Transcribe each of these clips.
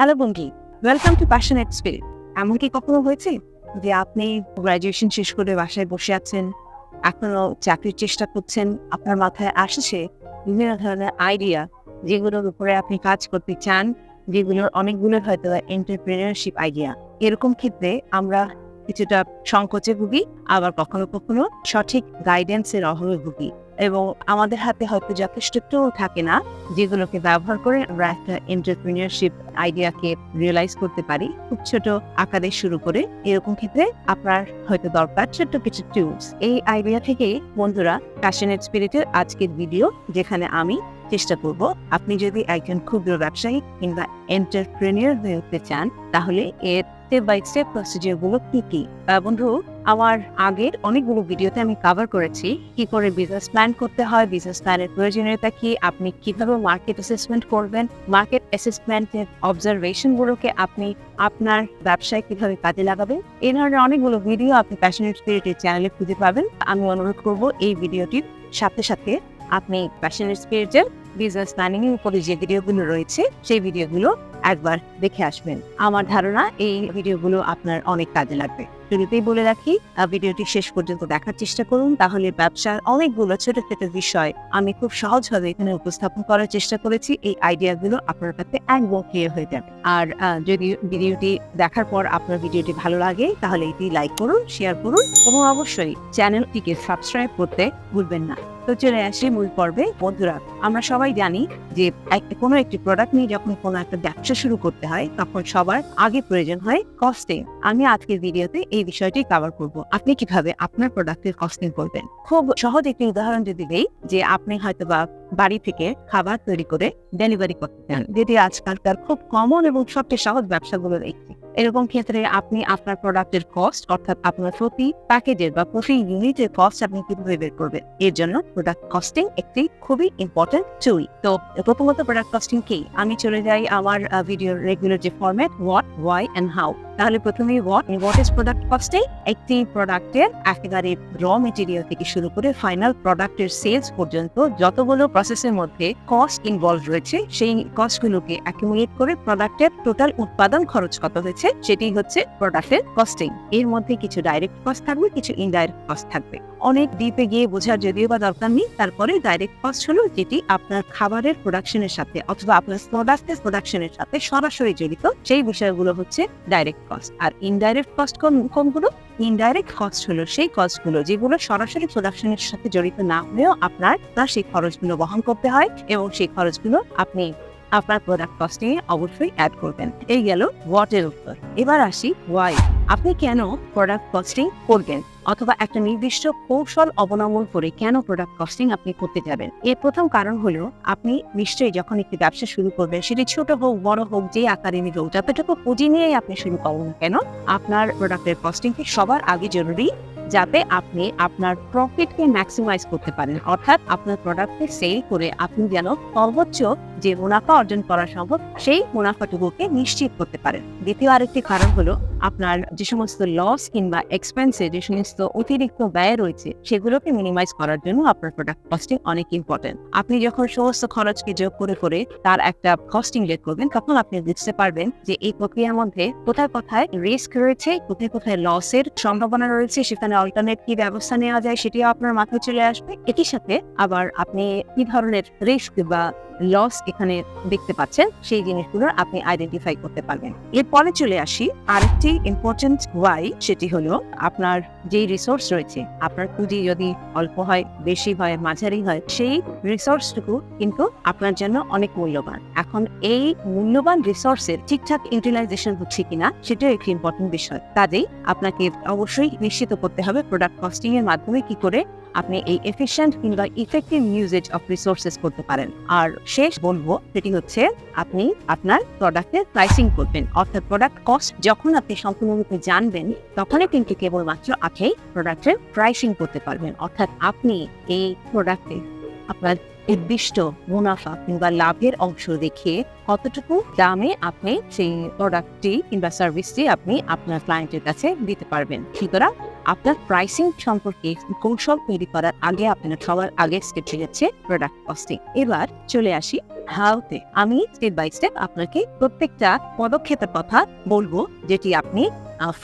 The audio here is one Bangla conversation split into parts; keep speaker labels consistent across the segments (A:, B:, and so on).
A: হ্যালো বন্ধু ওয়েলকাম টু প্যাশনেট স্পিরিট এমন কি কখনো হয়েছে যে আপনি গ্রাজুয়েশন শেষ করে বাসায় বসে আছেন, এখনও চাকরির চেষ্টা করছেন, আপনার মাথায় আসছে বিভিন্ন ধরনের আইডিয়া যেগুলোর উপরে আপনি কাজ করতে চান, যেগুলোর অনেকগুলো হয়তো এন্টারপ্রেনারশিপ আইডিয়া এরকম ক্ষেত্রে আমরা কিছুটা সংকোচে ভুগি, আবার কখনো কখনো সঠিক গাইডেন্সের অভাবে ভুগি। এবং আমাদের হাতে হয়তো যথেষ্ট টুল থাকে না যেগুলোকে ব্যবহার করে আমরা একটা এন্টারপ্রিনিয়রশিপ আইডিয়াকে রিয়েলাইজ করতে পারি। খুব ছোট আকারে শুরু করে এরকম ক্ষেত্রে আপনার হয়তো দরকার ছোট্ট কিছু টুলস এই আইডিয়া থেকেই বন্ধুরা প্যাশনেট স্পিরিটের আজকের ভিডিও যেখানে আমি চেষ্টা করব, আপনি যদি একজন ক্ষুদ্র ব্যবসায়ী কিংবা এন্টারপ্রেনিয়র হয়ে উঠতে চান, তাহলে এর স্টেপ বাই স্টেপ প্রসিডিওরগুলো কি কি? বন্ধু, আমার আগের অনেকগুলো ভিডিওতে আমি কভার করেছি কি করে বিজনেস প্ল্যান করতে হয় বিজনেস প্ল্যানের প্রয়োজনীয়তা কি, আপনি কীভাবে মার্কেট অ্যাসেসমেন্ট করবেন মার্কেট অ্যাসেসমেন্টের অবজারভেশন গুলোকে আপনি আপনার ব্যবসায় কীভাবে কাজে লাগাবেন, এই ধরনের অনেকগুলো ভিডিও আপনি প্যাশনেট স্পিরিটের চ্যানেলে খুঁজে পাবেন। আমি অনুরোধ করব এই ভিডিওটির সাথে সাথে আপনি প্যাশনেট স্পিরিটের বিজনেস প্ল্যানিং এর উপরে যে ভিডিওগুলো রয়েছে, সেই ভিডিওগুলো একবার দেখে আসবেন। আমার ধারণা এই ভিডিওগুলো আপনার অনেক কাজে লাগবে। শুরুতেই বলে রাখি ভিডিওটি শেষ পর্যন্ত দেখার চেষ্টা করুন। তাহলে ব্যবসার অনেকগুলো ছোট ছোট বিষয় আমি খুব সহজভাবে এখানে উপস্থাপন করার চেষ্টা করেছি। এই আইডিয়াগুলো আপনার কাছে হয়ে যাবে। আর যদি ভিডিওটি দেখার পর আপনার ভিডিওটি ভালো লাগে, তাহলে এটি লাইক করুন শেয়ার করুন এবং অবশ্যই চ্যানেলটিকে সাবস্ক্রাইব করতে ভুলবেন না। তো চলে আসি মূল পর্বে। বন্ধুরা, আমরা সবাই জানি যে কোনো একটি প্রোডাক্ট নিয়ে যখন কোনো একটা ব্যবসা শুরু করতে হয়, তখন সবার আগে প্রয়োজন হয় কস্টিং আমি আজকের ভিডিওতে এই বিষয়টি কভার করব। আপনি কীভাবে আপনার প্রোডাক্টের কস্টিং করবেন? খুব সহজ একটি উদাহরণ যদি দেই যে আপনি হয়তো বা বাড়ি থেকে খাবার তৈরি করে ডেলিভারি করতে চান। যেটি আজকালকার খুব কমন এবং সবচেয়ে সহজ ব্যবসাগুলোর একটি এরকম ক্ষেত্রে আপনি আপনার প্রোডাক্টের কস্ট অর্থাৎ আপনার প্রতি প্যাকেজের বা প্রতি ইউনিটের কস্ট আপনি কীভাবে বের করবেন? এর জন্য প্রোডাক্ট কস্টিং একটি খুবই ইম্পর্টেন্ট টুল তো প্রথমত প্রোডাক্ট কস্টিং কি? আমি চলে যাই আমার ভিডিওর রেগুলার যে format what why and how তাহলে প্রথমে what what is product costing একটি প্রোডাক্টের একেবারে র মেটেরিয়াল থেকে শুরু করে ফাইনাল প্রোডাক্টের সেলস পর্যন্ত যতগুলো প্রসেসের মধ্যে কস্ট ইনভলভ রয়েছে। সেই কস্টগুলোকে অ্যাকুমুলেট করে প্রোডাক্টের টোটাল উৎপাদন খরচ কত হয়েছে, সেটি হচ্ছে প্রোডাক্টের কস্টিং এর মধ্যে কিছু ডাইরেক্ট কস্ট থাকবে, কিছু ইনডাইরেক্ট কস্ট থাকবে। অনেক ডিপে গিয়ে বোঝার যদিও বা দরকার নেই। তারপরে ডাইরেক্ট কস্ট হলো যেটি আপনার খাবারের প্রোডাকশনের সাথে অথবা আপনার প্রোডাক্টের প্রোডাকশনের সাথে সরাসরি জড়িত। সেই বিষয়গুলো হচ্ছে ডাইরেক্ট কস্ট আর ইনডাইরেক্ট কস্ট কোনগুলো? ইনডাইরেক্ট কস্ট হলো সেই কস্টগুলো যেগুলো সরাসরি প্রোডাকশনের সাথে জড়িত না হলেও আপনার তার সেই খরচগুলো বহন করতে হয় এবং সেই খরচগুলো আপনি আপনার প্রোডাক্ট কস্টিং এ অবশ্যই অ্যাড করবেন। এই গেল হোয়াট এর উত্তর এবার আসি ওয়াই আপনি কেন প্রোডাক্ট কস্টিং করবেন? অথবা একটা নির্দিষ্ট কৌশল অবলম্বন করে কেন প্রোডাক্ট কস্টিং আপনি করতে যাবেন। এর প্রথম কারণ হলো, আপনি নিশ্চয়ই যখন একটি ব্যবসা শুরু করবেন, সেটি ছোট হোক, বড় হোক, যে আকারে নিয়ে হোক যতটুকু পুঁজি নিয়েই আপনি শুরু করুন না কেন? আপনার প্রোডাক্টের কস্টিংকে সবার আগে জরুরি, যাতে আপনি আপনার প্রফিটকে ম্যাক্সিমাইজ করতে পারেন। অর্থাৎ আপনার প্রোডাক্টকে সেল করে আপনি যেন সর্বোচ্চ যে মুনাফা অর্জন করা সম্ভব, সেই মুনাফাটুকুকে নিশ্চিত করতে পারেন। দ্বিতীয় আরেকটি কারণ হলো আপনার যে সমস্ত লস কিংবা এক্সপেন্সে যে সমস্ত অতিরিক্ত ব্যয় রয়েছে, সেগুলোকে মিনিমাইজ করার জন্য আপনার প্রোডাক্ট কস্টিং অনেক ইম্পর্টেন্ট আপনি যখন সমস্ত খরচকে যোগ করে করে তার একটা কস্টিং বের করবেন, তখন আপনি বুঝতে পারবেন যে এই প্রক্রিয়ার মধ্যে কোথায় কোথায় রিস্ক রয়েছে, কোথায় কোথায় লসের সম্ভাবনা রয়েছে, সেখানে অল্টারনেট কি ব্যবস্থা নেওয়া যায় সেটিও আপনার মাথায় চলে আসবে। একই সাথে আবার আপনি কি ধরনের রিস্ক বা লস এখানে দেখতে পাচ্ছেন, সেই জিনিসগুলো আপনি আইডেন্টিফাই করতে পারবেন। এরপরে চলে আসি আরেকটি ইম্পর্টেন্ট ওয়াই সেটি হলো আপনার যেই রিসোর্স রয়েছে, আপনার পুঁজি যদি অল্প হয়, বেশি হয়, মাঝারি হয়, সেই রিসোর্সটুকু কিন্তু আপনার জন্য অনেক মূল্যবান। এখন এই মূল্যবান রিসোর্সের ঠিকঠাক ইউটিলাইজেশন হচ্ছে কিনা, সেটাও একটি ইম্পর্টেন্ট বিষয়। কাজেই আপনাকে অবশ্যই নিশ্চিত করতে হবে প্রোডাক্ট কস্টিং এর মাধ্যমে কি করে আপনি এই এফিশিয়েন্ট কিংবা ইফেক্টিভ ইউজেজ অফ রিসোর্সেস করতে পারেন। আর শেষ বলব সেটি হচ্ছে, আপনি আপনার প্রোডাক্টের প্রাইসিং করবেন। অর্থাৎ প্রোডাক্ট কস্ট যখন আপনি সম্পূর্ণরূপে জানবেন, তখনই কিন্তু কেবলমাত্র আপনি প্রোডাক্টের প্রাইসিং করতে পারবেন। অর্থাৎ আপনি এই প্রোডাক্টে আপনার নির্দিষ্ট মুনাফা কিংবা লাভের অংশ দেখে কতটুকু দামে আপনি সেই প্রোডাক্টটি কিংবা সার্ভিসটি আপনি আপনার ক্লায়েন্টের কাছে দিতে পারবেন। সুতরাং আপনার প্রাইসিং সম্পর্কে কৌশল তৈরি করার আগে আপনার সবার আগে স্টেপ যাচ্ছে প্রোডাক্ট কস্টিং এবার চলে আসি হাউতে আমি স্টেপ বাই স্টেপ আপনাকে প্রত্যেকটা পদক্ষেপের কথা বলব, যেটি আপনি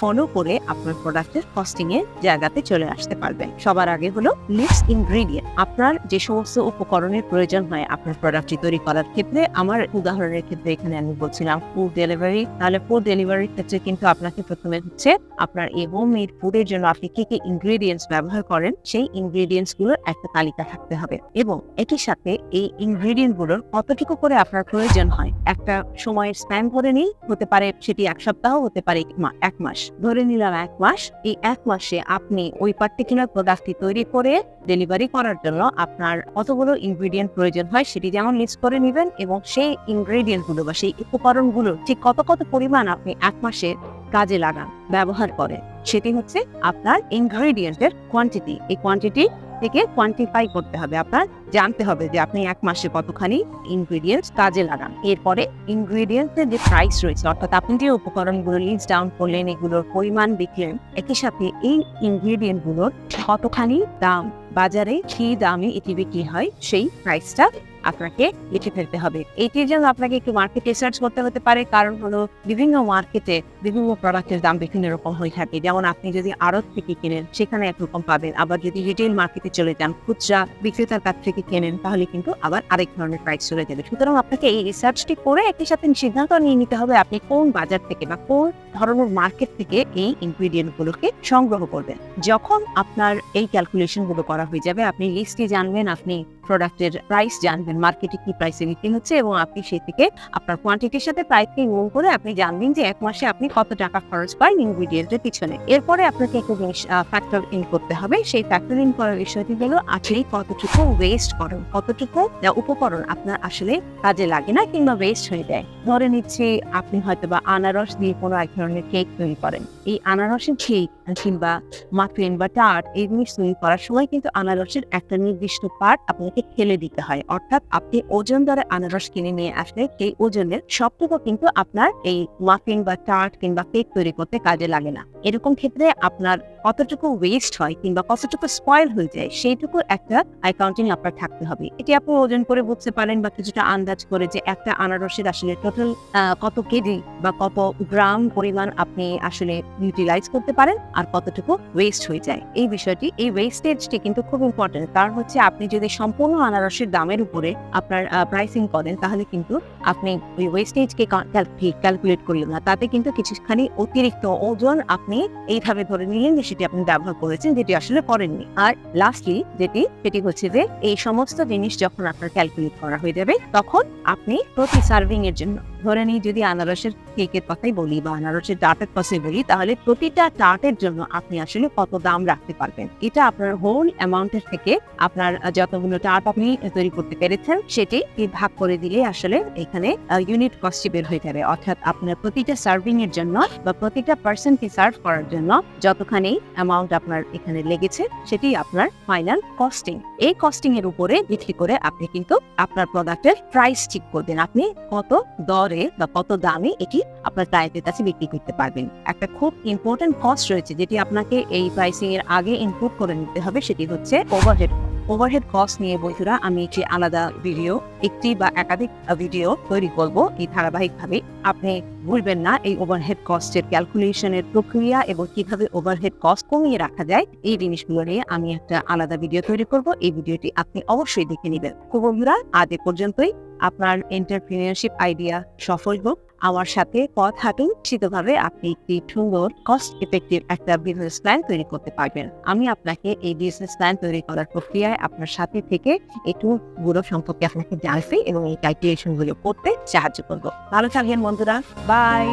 A: ফলো করে আপনার প্রোডাক্টের কস্টিং এর জায়গাতে চলে আসতে পারবেন। সবার আগে হলো লিস্ট ইনগ্রিডিয়েন্ট আপনার যে সমস্ত উপকরণের প্রয়োজন হয় আপনার প্রোডাক্টটি তৈরি করার ক্ষেত্রে, আমার উদাহরণের ক্ষেত্রে এখানে আমি বলছিলাম ফুড ডেলিভারি তাহলে ফুড ডেলিভারির ক্ষেত্রে কিন্তু আপনাকে প্রথমে হচ্ছে আপনার এই হোম মেড ফুডের জন্য আপনি কি কি ইনগ্রিডিয়েন্টস ব্যবহার করেন, সেই ইনগ্রিডিয়েন্টসগুলোর একটা তালিকা থাকতে হবে। এবং একই সাথে এই ইনগ্রিডিয়েন্টগুলোর কতটুকু করে আপনার প্রয়োজন হয়? একটা সময়ের স্প্যান করে নিই হতে পারে সেটি এক সপ্তাহ, হতে পারে এক মাস। ধরে নিলাম এক মাস, এই এক মাসে আপনি ওই পার্টিকুলার প্রোডাক্টটি তৈরি করে ডেলিভারি করার জন্য আপনার কতগুলো ইনগ্রিডিয়েন্ট প্রয়োজন হয় সেটি যেমন লিস্ট করে নেবেন এবং সেই ইনগ্রিডিয়েন্টগুলো বা সেই উপকরণগুলো ঠিক কত কত পরিমাণ আপনি এক মাসে কাজে লাগান, ব্যবহার করেন, সেটি হচ্ছে আপনার ইনগ্রিডিয়েন্টের কোয়ান্টিটি এই কোয়ান্টিটি থেকে কোয়ান্টিফাই করতে হবে। আপনার জানতে হবে যে আপনি এক মাসে কতখানি ইনগ্রিডিয়েন্টস কাজে লাগান। এরপরে ইনগ্রিডিয়েন্টসের যে প্রাইস রয়েছে, অর্থাৎ আপনি যে উপকরণগুলো লিস্ট ডাউন করলেন, এগুলোর পরিমাণ দেখলেন, একই সাথে এই ইনগ্রিডিয়েন্টগুলোর কতখানি দাম, বাজারে কি দামে এটি বিক্রি হয়, সেই প্রাইসটা আপনাকে লিখে ফেলতে হবে। এটির জন্য আপনাকে একটু মার্কেট রিসার্চ করতে হতে পারে, কারণ হলো বিভিন্ন মার্কেটে বিভিন্ন প্রোডাক্টের দাম বিভিন্ন রকম হয়ে থাকে। যেমন আপনি যদি আড়ত থেকে কেনেন, সেখানে একরকম পাবেন। আবার যদি রিটেল মার্কেটে চলে যান, খুচরা বিক্রেতার কাছ থেকে কেনেন, তাহলে কিন্তু আবার আরেক ধরনের প্রাইস চলে যাবে। সুতরাং আপনাকে এই রিসার্চটি করে একই সাথে সিদ্ধান্ত নিয়ে নিতে হবে আপনি কোন বাজার থেকে বা কোন ধরনের মার্কেট থেকে এই ইনগ্রিডিয়েন্ট গুলোকে সংগ্রহ করবেন। যখন আপনার এই ক্যালকুলেশনগুলো করা হয়ে যাবে, আপনি লিস্টে জানবেন, আপনি প্রোডাক্টের প্রাইস জানবেন মার্কেটে কি প্রাইসে বিক্রি হচ্ছে এবং আপনি সেই থেকে আপনার কোয়ান্টিটির সাথে প্রাইসকে গুণ করে আপনি জানবেন যে এক মাসে আপনি কত টাকা খরচ করেন ইনগ্রিডিয়েন্টের পিছনে। এরপরে আপনাকে একটা জিনিস ফ্যাক্টর ইন করতে হবে। সেই ফ্যাক্টর ইন করার বিষয়টি হলো আপনি কতটুকু ওয়েস্ট করেন, কতটুকু উপকরণ আপনার আসলে কাজে লাগে না কিংবা ওয়েস্ট হয়ে যায়। ধরে নিচ্ছি আপনি হয়তো বা আনারস দিয়ে কোনো এক ধরনের কেক তৈরি করেন। এই আনারসের কেক কিংবা মাফিন বা টার্ট এই জিনিস তৈরি করার সময় কিন্তু আনারসের একটা নির্দিষ্ট পার্ট আপনাকে ফেলে দিতে হয়। অর্থাৎ আপনি ওজন দ্বারা আনারস কিনে নিয়ে আসলে সেই ওজনের সবটুকু কিন্তু আপনার এই মাফিন বা টার্ট কিংবা কেক তৈরি করতে কাজে লাগে না। এরকম ক্ষেত্রে আপনার কতটুকু ওয়েস্ট হয় কিংবা কতটুকু স্পয়েল হয়ে যায়, সেইটুকু একটা অ্যাকাউন্টিং আপনার থাকতে হবে। এটি আপনি ওজন করে বুঝতে পারেন বা কিছুটা আন্দাজ করে যে একটা আনারসের আসলে টোটাল কত কেজি বা কত গ্রাম পরিমাণ আপনি আসলে ইউটিলাইজ করতে পারেন আর কতটুকু ওয়েস্ট হয়ে যায়। এই বিষয়টি, এই ওয়েস্টেজটি কিন্তু খুব ইম্পর্টেন্ট কারণ হচ্ছে আপনি যদি সম্পূর্ণ আনারসের দামের উপরে আপনার প্রাইসিং করেন, তাহলে কিন্তু আপনি ওই ওয়েস্টেজকে ক্যালকুলেট করলেন না। তাতে কিন্তু কিছুখানি অতিরিক্ত ওজন আপনি এইভাবে ধরে নিলেন যে সেটি আপনি ব্যবহার করেছেন, যেটি আসলে করেননি। আর লাস্টলি যেটি, সেটি হচ্ছে যে এই সমস্ত জিনিস যখন আপনার ক্যালকুলেট করা হয়ে যাবে, তখন আপনি প্রতি সার্ভিং এর জন্য, ধরে নিই যদি আনারসের কেকের কথাই বলি বা আনারসের টার্টের কথাই বলি, তাহলে প্রতিটা টার্টের জন্য আপনি আসলে কত দাম রাখতে পারবেন? এটা আপনার হোল অ্যামাউন্টের থেকে আপনার যতগুলো টার্ট আপনি তৈরি করতে পেরেছেন, সেটি ভাগ করে দিলে আসলে এখানে ইউনিট কস্টে বের হয়ে যাবে। অর্থাৎ আপনার প্রতিটা সার্ভিং এর জন্য বা প্রতিটা পার্সনকে সার্ভ করার জন্য যতখানি অ্যামাউন্ট আপনার এখানে লেগেছে, সেটি আপনার ফাইনাল কস্টিং এই কস্টিং এর উপরে ভিত্তি করে আপনি কিন্তু আপনার প্রোডাক্টের প্রাইস ঠিক করবেন। আপনি কত দরে বা কত দামে এটি আপনার ক্লায়েন্টের কাছে বিক্রি করতে পারবেন। একটা খুব ইম্পর্টেন্ট কস্ট রয়েছে যেটি আপনাকে এই প্রাইসিং এর আগে ইনপুট করে নিতে হবে, সেটি হচ্ছে ওভারহেড ওভারহেড কস্ট নিয়ে বন্ধুরা, আমি একটি আলাদা ভিডিও একটি বা একাধিক ভিডিও তৈরি করব। এই ধারাবাহিকভাবে আপনি ভুলবেন না এই ওভারহেড কস্টের ক্যালকুলেশনের প্রক্রিয়া এবং কীভাবে ওভারহেড কস্ট কমিয়ে রাখা যায়। এই জিনিসগুলো নিয়ে আমি একটা আলাদা ভিডিও তৈরি করব। এই ভিডিওটি আপনি অবশ্যই দেখে নেবেন। তো বন্ধুরা, আজ এ পর্যন্তই। আপনার এন্টারপ্রিনিয়রশিপ আইডিয়া সফল হোক। আমার সাথে পথ হাঁটুন, নিশ্চিতভাবে আপনি একটি সুন্দর কস্ট ইফেক্টিভ একটা বিজনেস প্ল্যান তৈরি করতে পারবেন। আমি আপনাকে এই বিজনেস প্ল্যান তৈরি করার প্রক্রিয়ায় আপনার সাথে থেকে একটু গুলো সম্পর্কে আপনাকে জানতে এবং এই ক্যালকুলেশনগুলো করতে সাহায্য করব। ভালো থাকবেন বন্ধুরা। বাই